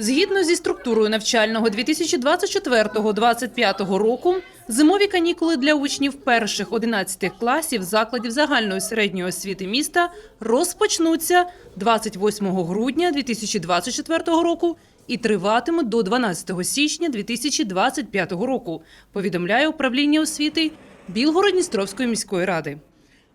Згідно зі структурою навчального 2024-2025 року, зимові канікули для учнів перших 11 класів закладів загальної середньої освіти міста розпочнуться 28 грудня 2024 року і триватимуть до 12 січня 2025 року, повідомляє управління освіти Білгород-Дністровської міської ради.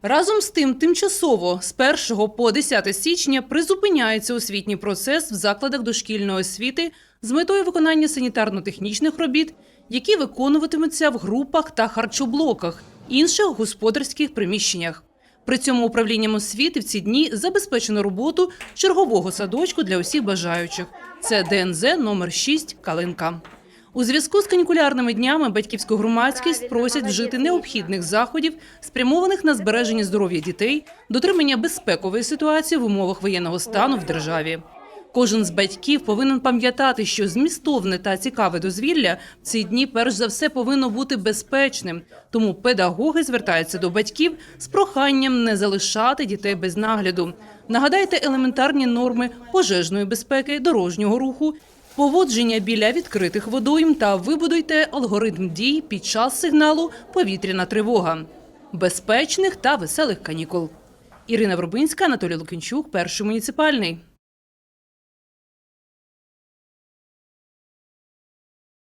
Разом з тим, тимчасово з 1 по 10 січня призупиняється освітній процес в закладах дошкільної освіти з метою виконання санітарно-технічних робіт, які виконуватимуться в групах та харчоблоках, інших господарських приміщеннях. При цьому управлінням освіти в ці дні забезпечено роботу чергового садочку для усіх бажаючих. Це ДНЗ номер 6 Калинка. У зв'язку з канікулярними днями батьківську громадськість просять вжити необхідних заходів, спрямованих на збереження здоров'я дітей, дотримання безпекової ситуації в умовах воєнного стану в державі. Кожен з батьків повинен пам'ятати, що змістовне та цікаве дозвілля в ці дні перш за все повинно бути безпечним. Тому педагоги звертаються до батьків з проханням не залишати дітей без нагляду. Нагадайте елементарні норми пожежної безпеки, дорожнього руху, поводження біля відкритих водойм та вибудуйте алгоритм дій під час сигналу повітряна тривога, безпечних та веселих канікул. Ірина Вробинська, Анатолій Лукінчук, перший муніципальний.